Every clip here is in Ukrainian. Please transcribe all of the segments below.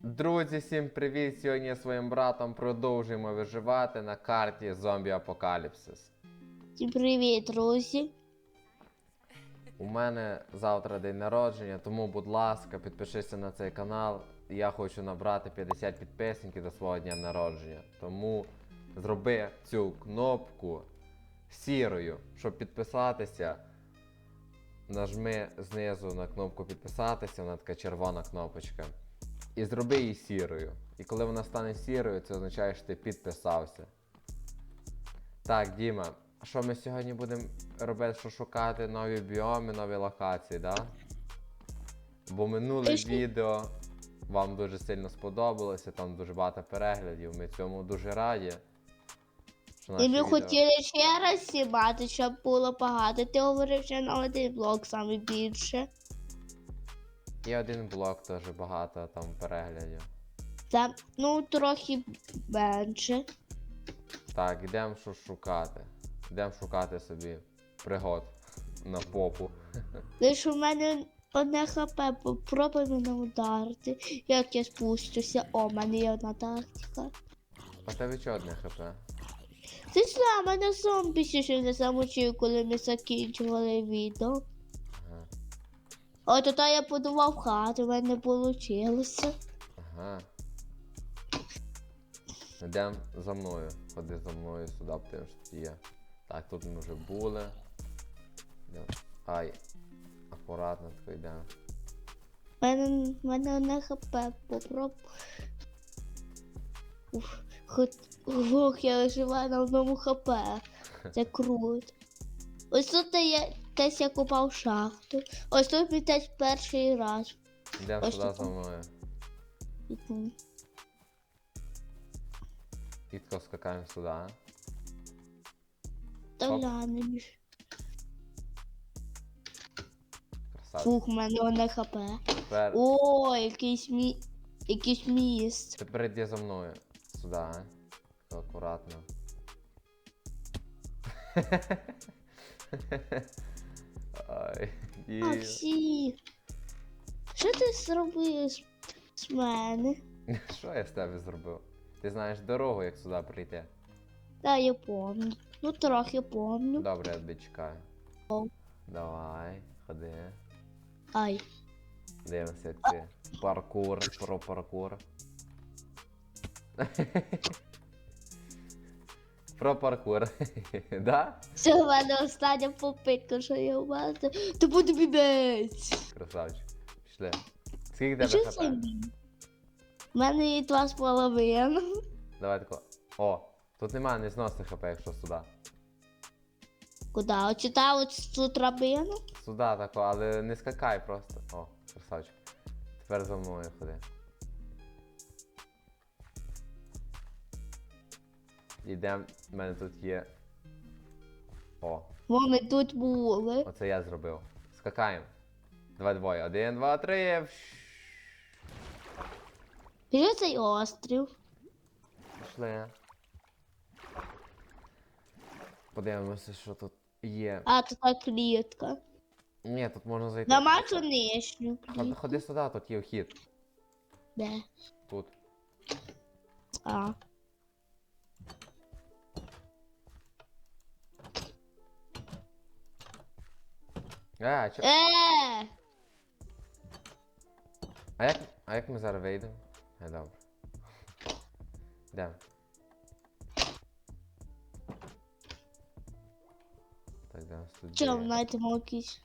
Друзі, всім привіт! Сьогодні я своїм братом продовжуємо виживати на карті Зомбі Апокаліпсис. Всім привіт, друзі. У мене завтра день народження, тому, будь ласка, підпишися на цей канал. Я хочу набрати 50 підписників до свого дня народження. Тому зроби цю кнопку сірою, щоб підписатися. Нажми знизу на кнопку підписатися, вона така червона кнопочка. І зроби її сірою. І коли вона стане сірою, це означає, що ти підписався. Так, Діма, а що ми сьогодні будемо робити, що шукати нові біоми, нові локації, да? Бо минуле відео вам дуже сильно сподобалося, там дуже багато переглядів, ми цьому дуже раді. І ми хотіли ще раз знімати, щоб було багато. Ти говорив, що на один блок саме більше. І один блок теж багато там переглядів. Там, ну, трохи менше. Так, йдемо що шукати. Йдемо шукати собі пригод на попу. Лише у мене одне хп, попробуй мене ударити. Як я спущуся. О, у мене є одна тактика. А тебе чого одне хп? Ти знає, мене зомбі ще не замочив, коли ми закінчували відео. От то я подував хату, в мене не вийшло. Ага. Йдемо за мною. Ходи за мною сюди, тому що є. Так, тут ми вже були. Йдем. Ай. Акуратно тако йдемо. В мене, мене одне хп, попроб. Хоч ох, я виживаю на одному хп. Це круто. Ось тут я десь я купав шахту. Ось тут ми теж перший раз. Йдемо Ось сюди тут. за мною. іду. І тако скакаємо сюди. Та Оп. глянемо. Красавчик. Фух, в мене одне хп. Тепер, О, якийсь мі... якийсь міст. тепер йди за мною. Сюди, а? Тако акуратно. Ай. І... Максі. Що ти зробив з, мене? Що я з тебе зробив? Ти знаєш дорогу, як сюди прийти. Та я помню. Ну трохи помню. Добре, я тебе чекаю. О. Давай, ходи. Ай. Дивимося, як ти. Паркур, про паркур. Про паркур. да? Це в мене остання попитка, що я вмазати. То буде бібець. Красавчик. Пішли. Скільки тебе хп? У мене є два з половиною. Давай тако. О, тут немає незносних хп, якщо сюди. Куди? Очитав от цю драбину? Сюди тако, але не скакай просто. О, красавчик. Тепер за мною ходи. Ідем, в мене тут є. О, Бо ми тут були. оце я зробив. Скакаємо. Два двоє. Один, два, три. Що цей острів? Пішли. Подивимося, що тут є. А, тут клітка. Ні, тут можна зайти. Нема цю нижню клітку. ходи сюди, тут є вхід. Де? Тут. А. А, чо... Е! А як, а як ми зараз вийдемо? А, добре. Де? Так, нас тут є? знайдемо якийсь.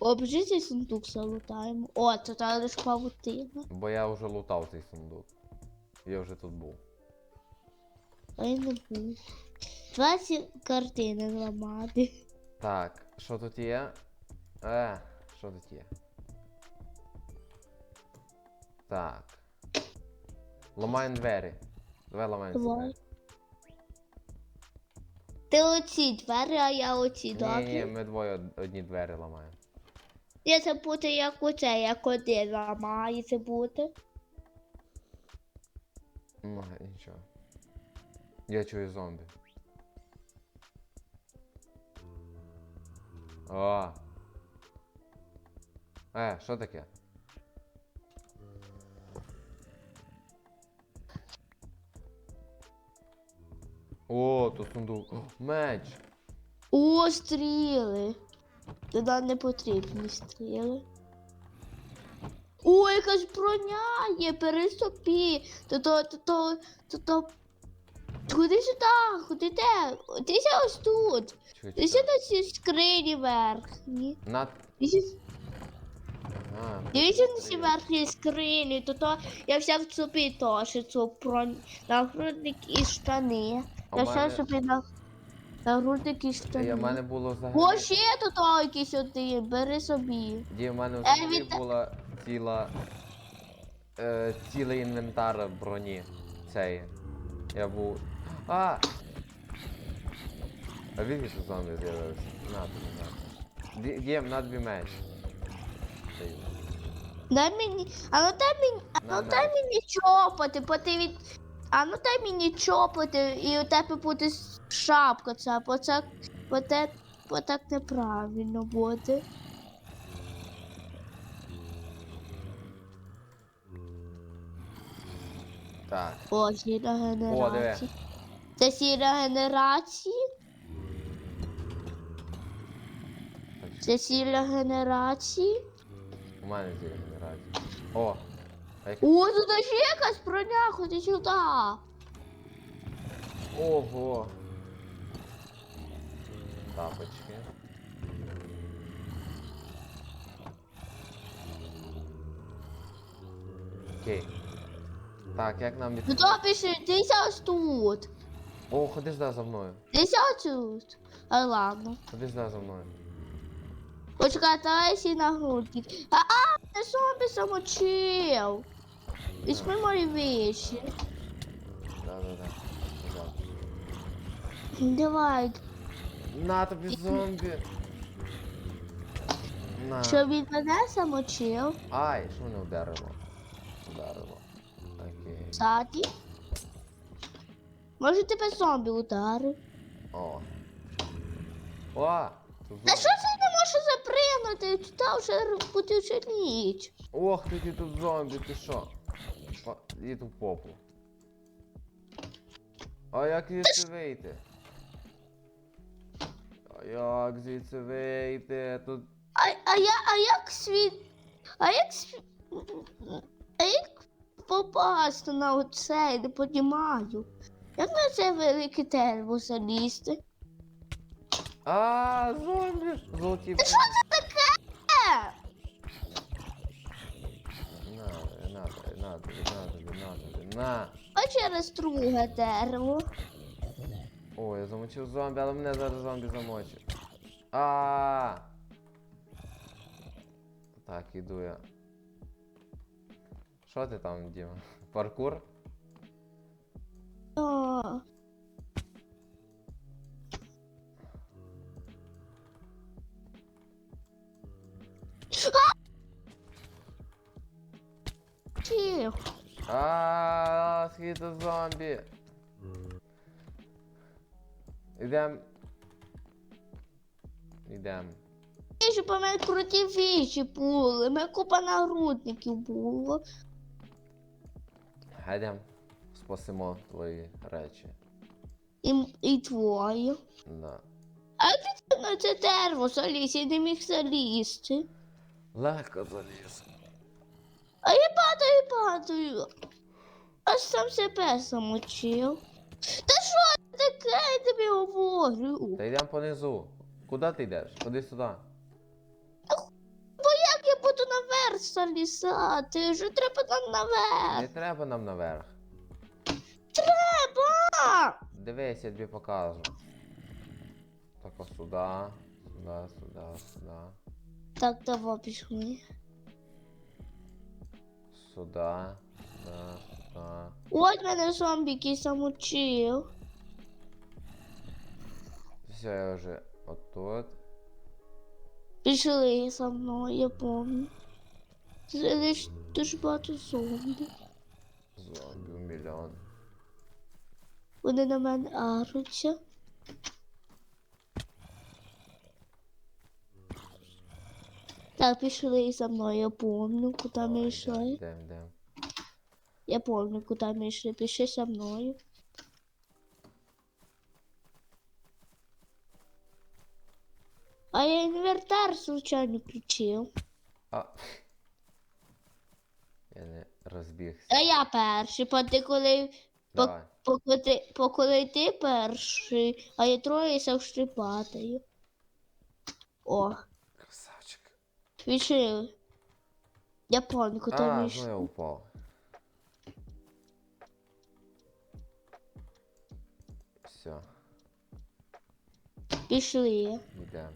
Обжи цей сундук залутаємо. О, це та лиш павутина. Бо я вже лутав цей сундук. Я вже тут був. А я не був. Два ці картини зламати. Так, що тут є? Е, що тут є? Так. Ламаємо двері. Давай ламаємо ці Давай. двері. Ти оці двері, а я оці, Ні, ні, добре? ми двоє од- одні двері ламаємо. Я це буде як оце, як один ламає це буде. Ну, нічого. Я чую зомбі. О. Е, що таке? О, то сундук. О, меч. О, стріли. Та не потрібні стріли. О, якась броня є, пересопі. То то то то то, то Ходи сюди, ходи де. Дивися ось тут. Чекай, Дивися чекай. на ці скрині верхні. На... Дивися Ага. дивися на ці верхні скрині, то то я взяв собі теж цю бронь. Нагрудник і штани. А Я в мене- собі на... нагрудник і Ей, штани. в мене було взагалі. О, ще тут о, якийсь один, бери собі. Ді, в мене Е, взагалі від- була ціла. Е, цілий інвентар броні. Цей. Я був. А! А звідки тут зомбі з'явився? На тобі, на. Ді- Дім, на тобі меч. Дай мені, а ну дай мені, а На, ну дай на. мені чопати, бо ти від... А ну дай мені чопати, і у тебе буде шапка ця, бо це, бо те, бо так неправильно буде. Так. О, сіра генерація. диви. Це сіра генерації? Це сіра генерації? У мене зі генерація. О! Як... О, тут ще якась броня, ходи сюди. Ого! Тапочки. Окей. Так, як нам від... Ну то пиши, дивися ось тут. О, ходи сюди за мною. Дивися ось тут. А ладно. Ходи сюди за мною. Почекай, давай всі нагрудки. А, а, ти зомбі замочив. Візьми мої вещи. Да-да-да. Давай, На тобі зомбі. На. що він мене замочив. Ай, що мене вдарило? Вдарило. Окей. Ззаді. Може тебе зомбі ударив. О. О! Та що це не може запригнути? Туди вже буде вже ніч. Ох, ти тут зомбі, ти що? Іди в попу. А як звідси вийти? А як звідси вийти? Тут. А, а я, а як світ. А як світ. А як попасти на оце, я не понімаю. Як на це велике дерево залізти? А, зомбі! Золоті. Та що це таке? На, на, тобі, на, тобі, на, тобі, на, тобі, на. А через друге дерево. О, я замочив зомбі, але мене зараз зомбі замочив. А. Так, іду я. Що ти там, Діма? Паркур? А! Тихо. А, скільки зомбі. Ідем. Ідем. Щоб у мене круті віші були, мене купа нагрудників було. Гайдем. Спасимо твої речі. І, і твої. Да. А ти на це дерево заліз, я не міг залізти. Легко заліз. А я падаю, падаю. Аж сам себе замочив. Та що таке, я тобі говорю? Та йдемо понизу. Куди ти йдеш? Ходи сюди. Бо як я буду наверх залізати? Вже треба нам Не треба нам наверх. Треба! Дивись, я тобі покажу. Так ось сюди. Сюди, сюди, сюди. Так, давай пішли. Сюди. Сюди, сюди. От мене зомбіки замочив. Все, я вже отут. Пішли за мною, я помню. Це лиш дуже багато зомбі. Зомбі мільйон. Вони на мене аруться. Так, пішли і за мною, я помню, куди Ой, ми йшли. Йдем, йдем. Я помню, куди ми йшли, пішли за мною. А я інвертар случайно включил. А. Я не розбігся. А я перший, бо ти коли Давай. Поки ти, поки ти перший, а я троє завжди падаю. О, Красавчик. пішли. Японку А, там ну я упав. Все, Пішли. йдемо.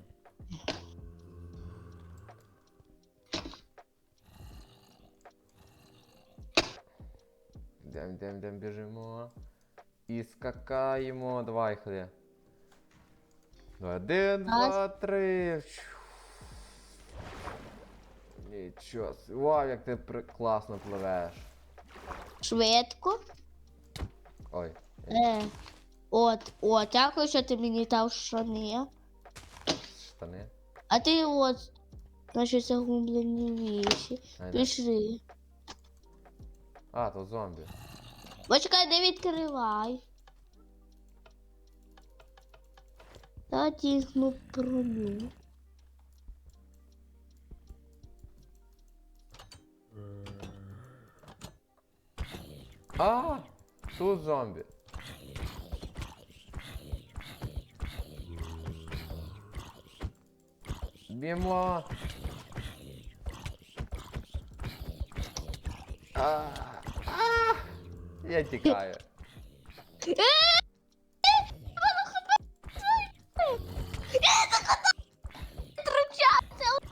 Йдем, йдем, йдем, біжимо. І скакаємо. Давай, ходи. Один, два, три. Нічого. Вау, як ти при- класно пливеш. Швидко. Ой. Е. От, от, дякую, що ти мені дав штани. Штани. А ти от, наші загублені віші. Пішли. А, то зомбі. Почекай, не відкривай. Та тісну броню. А! Тут зомбі. Б'ємо. А, а, Я тікаю. Втручався у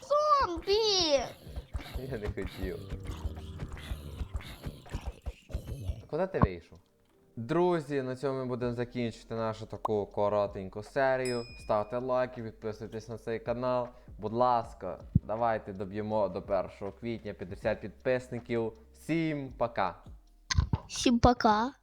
зомбі! Я не хотів. Куди ти вийшов? Друзі, на цьому ми будемо закінчити нашу таку коротеньку серію. Ставте лайки, підписуйтесь на цей канал. Будь ласка, давайте доб'ємо до 1 квітня 50 підписників. Всім пока! Всім пока.